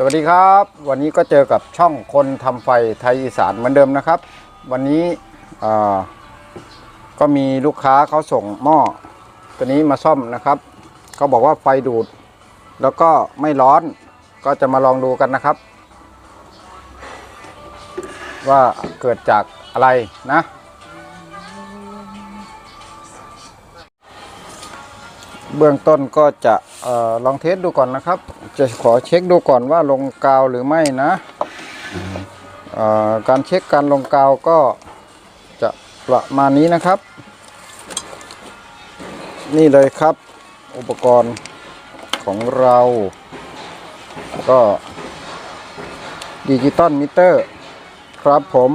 สวัสดีครับ วันนี้ก็เจอกับช่องคนทำไฟไทยอีสานเหมือนเดิมนะครับ วันนี้ก็มีลูกค้าเขาส่งหม้อตัวนี้มาซ่อมนะครับเขาบอกว่าไฟดูด แล้วก็ไม่ร้อนก็จะมาลองดูกันนะครับ ว่าเกิดจากอะไรนะ เบื้องต้นก็จะออลองเทสดูก่อนนะครับ จะขอเช็คดูก่อนว่าลงกาวหรือไม่นะการเช็คการลงกาวก็จะประมาณนี้นะครับ นี่เลยครับ อุปกรณ์ของเรา ก็ดิจิตอลมิเตอร์ ครับผม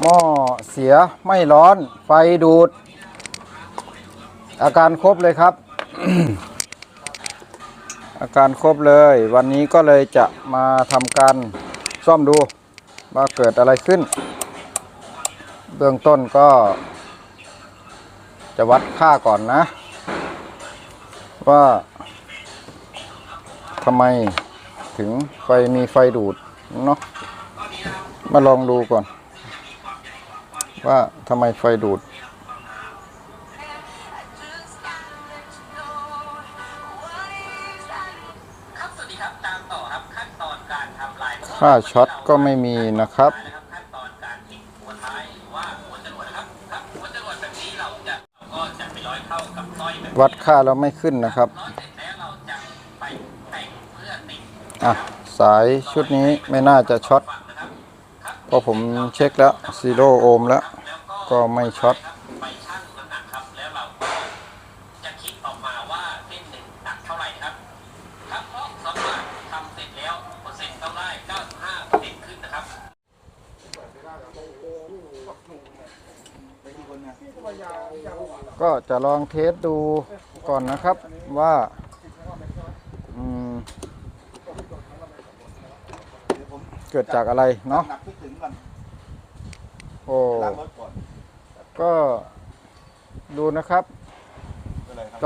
หม้อเสียไม่ร้อน ไฟดูด อาการครบเลยครับ อาการครบเลย วันนี้ก็เลยจะมาทำการซ่อมดูว่าเกิดอะไรขึ้น เบื้องต้นก็จะวัดค่าก่อนนะ ว่าทำไมถึงไฟมีไฟดูดเนาะมาลองดูก่อน ว่าทำไมไฟดูดครับสวัสดีครับตามต่อครับขั้นตอนการทำลายค่าช็อตก็ไม่มีนะครับนะครับขั้นตอนการติดหัวท้ายหรือว่าหัวจรวดนะครับครับหัวจรวดแบบนี้เราจะเราก็จะไปร้อยเข้ากับสร้อยแบบนี้วัดค่าแล้วไม่ขึ้นนะครับร้อยเสร็จแล้วเราจะไปแต่งเพื่อติดอะ สายชุดนี้ไม่น่าจะช็อต เพราะผมเช็คแล้วซีโร่โอห์มแล้วแล้วก็ก็ไม่ช็อตไปชั่งน้ำหนักครับแล้วเราก็จะคิดออกมาว่าเส้นหนึ่งหนักเท่าไหร่ครับครับเพราะสำหรับทำเสร็จแล้วเปอร์เซ็นต์ต้องได้95เปอร์เซ็นต์ขึ้นนะครับไปกี่คนเนี่ยก็จะลองเทสดูก่อนนะครับว่าอืมเดี๋ยวผมเกิดจากอะไรเนาะหนักที่ถึงก่ อนโอ้ล้างรถก่อนก็ดูนะครับเป็นไรครับ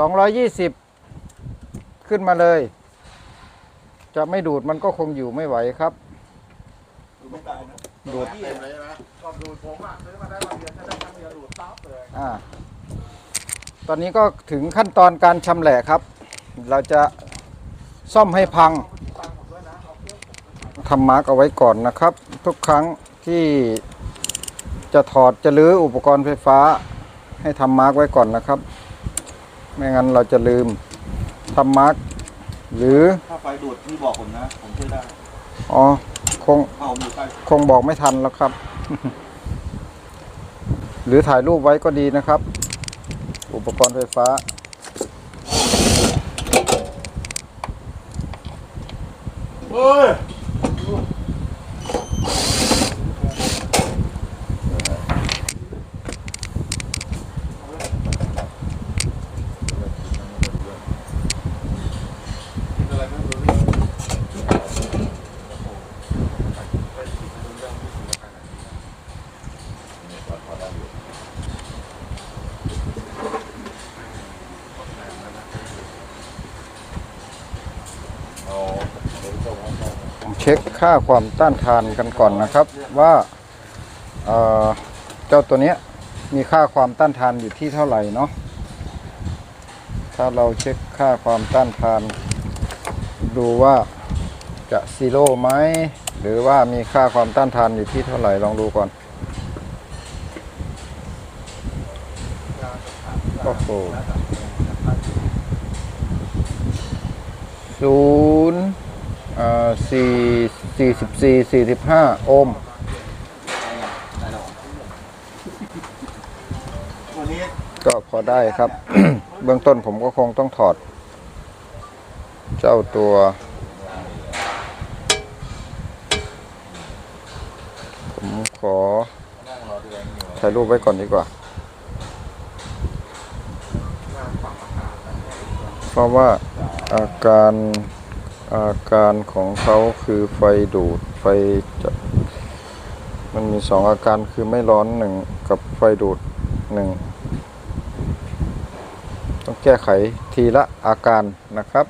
220 ขึ้นมาเลย จะไม่ดูดมันก็คงอยู่ไม่ไหวครับ ดูไม่ได้นะดูดที่เห็นเลยนะก็ดูดผมอะซื้อมาได้วันเดียวถ้าได้ครั้งเดียวดูดซับเลย อ่า ตอนนี้ก็ถึงขั้นตอนการชำแหละครับ เราจะซ่อมให้พังทำมาร์กเอาไว้ก่อนนะครับ ทุกครั้งที่ จะถอดจะลื้ออุปกรณ์ไฟฟ้า ให้ทำมาร์กไว้ก่อนนะครับ ไม่งั้นเราจะลืมทำมาร์กหรือถ้าไฟดูดพี่บอกผมนะ ผมช่วยได้อ๋อคงถ้าผมอยู่ใกล้คงบอกไม่ทันแล้วครับ หรือถ่ายรูปไว้ก็ดีนะครับ อุปกรณ์ไฟฟ้า เฮ้ย เช็ ค่าความต้านทานกันก่อนนะครับว่าเจ้าตัวนี้มีค่าความต้านทานอยู่ที่เท่าไหร่เนาะถ้าเราเช็คค่าความต้านทาน ดูว่าจะซีโร่ไหมหรือว่ามีค่าความต้านทานอยู่ที่เท่าไหร่ลองดูก่อนโอ้โหศูนย์สี่ สี่สิบสี่สี่สิบห้าโอห์มก็พอได้ครับ เบื้องต้นผมก็คงต้องถอด เจ้าตัว ผมขอถ่ายรูปไว้ก่อนดีกว่า เพราะว่าอาการ อาการของเขาคือไฟดูดไฟจะมันมีสองอาการคือไม่ร้อนหนึ่งกับไฟดูดหนึ่งต้องแก้ไขทีละอาการนะครับ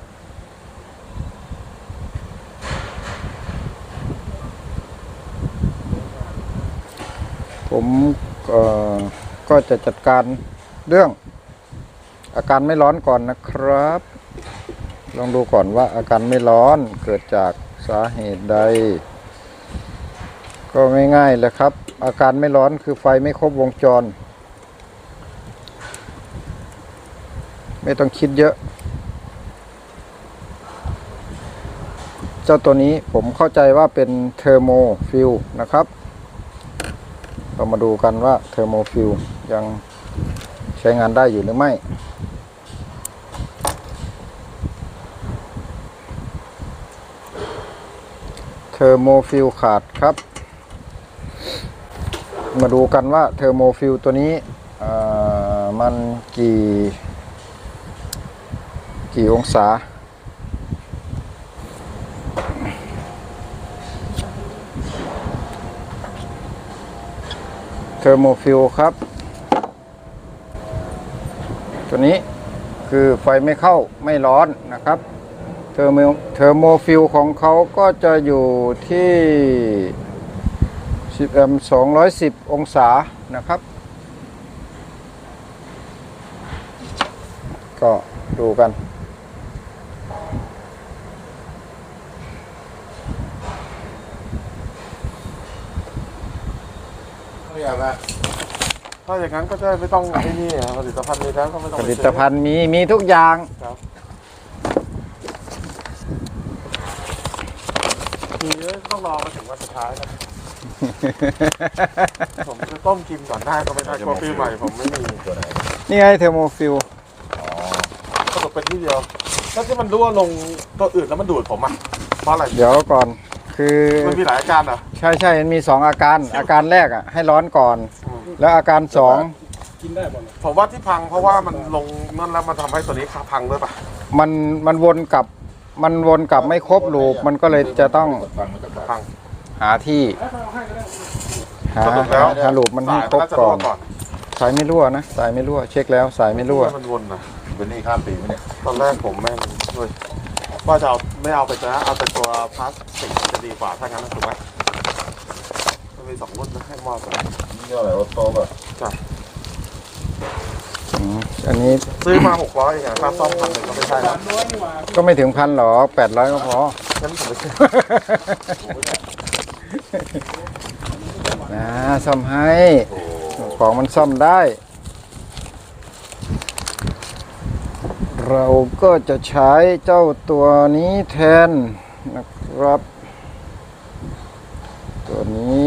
ผมก็จะจัดการเรื่องอาการไม่ร้อนก่อนนะครับ ลองดูก่อนว่าอาการไม่ร้อนเกิดจากสาเหตุใด ก็ง่ายๆเลยครับ อาการไม่ร้อนคือไฟไม่ครบวงจร ไม่ต้องคิดเยอะ เจ้าตัวนี้ผมเข้าใจว่าเป็นเทอร์โมฟิลนะครับ เรามาดูกันว่าเทอร์โมฟิลยังใช้งานได้อยู่หรือไม่ เทอร์โมฟิลขาดครับ มาดูกันว่าเทอร์โมฟิลตัวนี้มันกี่ กี่องศา เทอร์โมฟิลครับ ตัวนี้คือไฟไม่เข้าไม่ร้อนนะครับ เทอร์โมเทอร์โมฟิลของเขาก็จะอยู่ที่10เอ็ม210 องศานะครับ ก็ดูกันไม่อยากละถ้าอย่างนั้นก็จะไม่ต้องไอ้นี่อะผลิตภัณฑ์นี้แล้วก็ไม่ต้องผไปลิซื้อตภัณฑ์มีมีทุกอย่าง ครับ ทีนี้ต้องรอมาถึงวันสุดท้ายครับ ผมจะต้มกินก่อนได้ก็ไม่ได้กลัวปีใหม่ผมไม่มีนี่ไงเทอร์โมฟิลสรุปเป็นที่เดียวแล้วที่มันรั่วลงตัวอื่นแล้วมันดูดผมอะเพราะอะไรเดี๋ยวก่อนคือมันมีหลายอาการเหรอใช่ใช่มันมีสองอาการอาการแรกอะให้ร้อนก่อนอืมแล้วอาการสองผมว่าที่พังเพราะว่ามันลงนั่นแล้วมันทำให้ตัวนี้พังด้วยป่ะมันมันวนกลับ มันวนกลับไม่ครบลูปมันก็เลยจะต้องพังหาที่หาสรุปแล้ว หาลูปมันให้สายครบน่าจะก่รั่อวนก่อนสายไม่รั่วนะสายไม่รั่ว เช็คแล้วสายไม่รั่วมันวนนะเป็นหนี่ข้ามปีไหมเนี่ยตอนแรกผมแม่งด้วยว่าจะเอาไม่เอาไปจะเอาแต่ตัวพลาสติกจะดีกว่าถ้างั้นนะถูกไหมมันมีสองรุ่นนะให้มอบกันนี่อะไรโอโต้ป่ะจ้ะ อืมอันนี้ซื้อมาหกร้อยเองอะค่าซ่อมพันหนึ่งก็ไม่ใช่แล้วก็ไม่ถึงพันหรอกแปดร้อยก็พอ งั้นผมไปซื้อนะซ่อมให้ ของมันซ่อมได้ เราก็จะใช้เจ้าตัวนี้แทนนะครับ ตัวนี้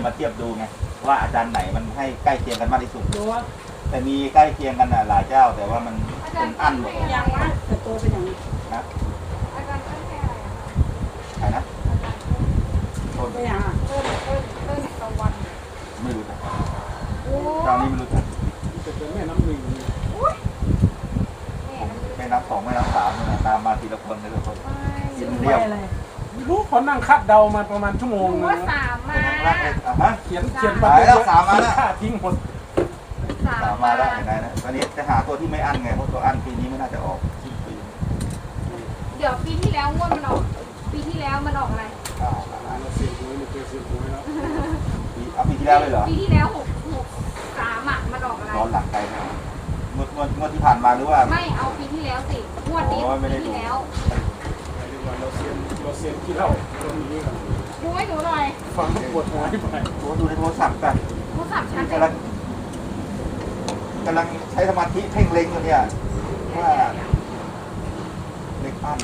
อย่ามาเทียบดูไงว่าอาจารย์ไหนมันให้ใกล้เคียงกันมากที่สุดแต่มีใกล้เคียงกันน่ะหลายเจ้า แต่ว่ามันเป็นอั้นหมดเลยยังว่าแต่ตัวเป็นอย่างนี้นะใครนะโทษเป็นอย่างอะไม่รู้จักเจ้านี้ไม่รู้จักแม่น้ำสองแม่น้ำสามเนี่ยตามมาทีละคนทีละคนกินเรียบอะไรไม่รู้เขานั่งคัดเดามาประมาณชั่วโมงนึงว่านะสามมาเป็นค รั้งแรกเลยอะฮะเขียนเขียนตายแล้วสามมาแล้วค่าทิ้งหมดสาสามมมาได้ยังไงนะตอนนี้จะหาตัวที่ไม่อั้นไงเพราะตัวอั้นปีนี้ไม่น่าจะออกสิ้นปีเดี๋ยวปีที่แล้วงวดมันออก ปีที่แล้วมันออกอะไรอ้าวเราเสียหวยไม่เคยเสียหวยแล้วปีเอาปีที่แล้วเลยเหรอปีที่แล้วหกหกสามอะมันออกอะไรตอนหลังไกลนะงวดงวดงวดที่ผ่านมาหรือว่าไม่เอาปีที่แล้วสิงวดนี้โอ้ยไม่ปีได้ดูที่แล้วเรียกว่าเราเสียเราเสียที่เล่าตรงนี้กัน ดูให้หนูหน่อยฟังปวดหัวให้ไปโอ้ดูในโทรศัพท์กันโทรศัพท์ฉันกำลังกำลังใช้สมาธิเพ่งเล็งอยู่เนี่ยว่าเล็กอั้น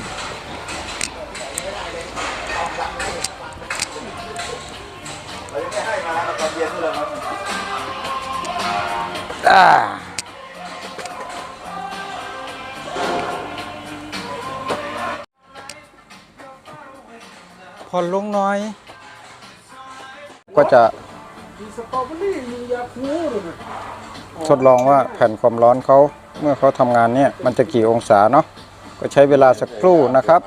เรายังไม่ให้มาแล้วตอนเย็นนี่เลยครับอ่า ผ่อนลงหน้อย ก็จะมีสตรอเบอรี่มียาคูด้วยนะทดลองว่าแผ่นความร้อนเขาเมื่อเขาทำงานเนี่ยมันจะกี่องศาเนาะก็ใช้เวลาสักครู่นะครับ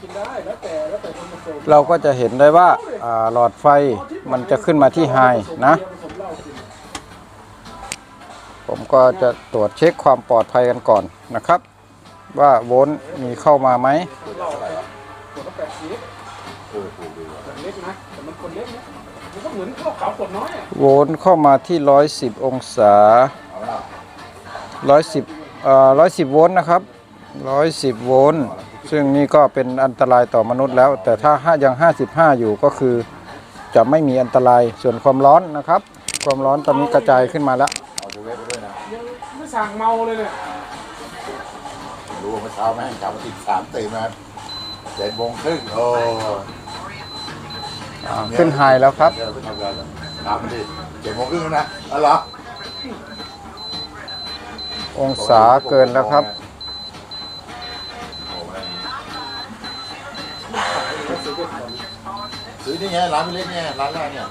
กินได้แล้วแต่แล้วแต่คนผสมเราก็จะเห็นได้ว่าอ่าหลอดไฟมันจะขึ้นมาที่ไฮนะผสมเหล้ากินผมก็จะตรวจเช็คความปลอดภัยกันก่อนนะครับ ว่าโวลต์มีเข้ามาไหมเหล้าขวดละแปดสิบเออถูกดีว่ะแต่เล็กนะแต่มันคนเล็กนะมันก็เหมือนข้าวขาวขวดน้อยอะโวลต์เข้ามาที่ 110 องศาเอาละ110เอ่อ110 โวลต์นะครับ 110 โวลต์ซึ่งนี่ก็เป็นอันตรายต่อมนุษย์แล้ว แต่ถ้าห้ายัง 55 อยู่ก็คือจะไม่มีอันตรายส่วนความร้อนนะครับ ความร้อนตอนนี้กระจายขึ้นมาแล้วเอาตัวเล็กไปด้วยนะยังไม่สั่งเมาเลยเนี่ยรู้ว่า เมื่อเช้าแม่งกลับมาติดสามตื่นมาเจ็ดโมงครึ่งโอ้อ่าขึ้นไฮแล้วครับ เดี๋ยวเราไปทำงานกันถามมันดิเจ็ดโมงครึ่งแล้วนะอ๋อเหรอองศาเกินแล้วครับ โอ้แม่งซื้อนี่ไงร้านไม่เล็กเนี่ยร้านแรกเนี่ย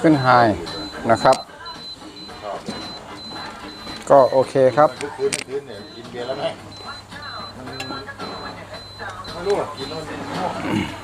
ขึ้นไฮนะครับ ก็โอเคครับมันคืนคืนเนี่ยกินเบียร์แล้วแม่งมันไม่รู้อะกินแล้วมันง่วง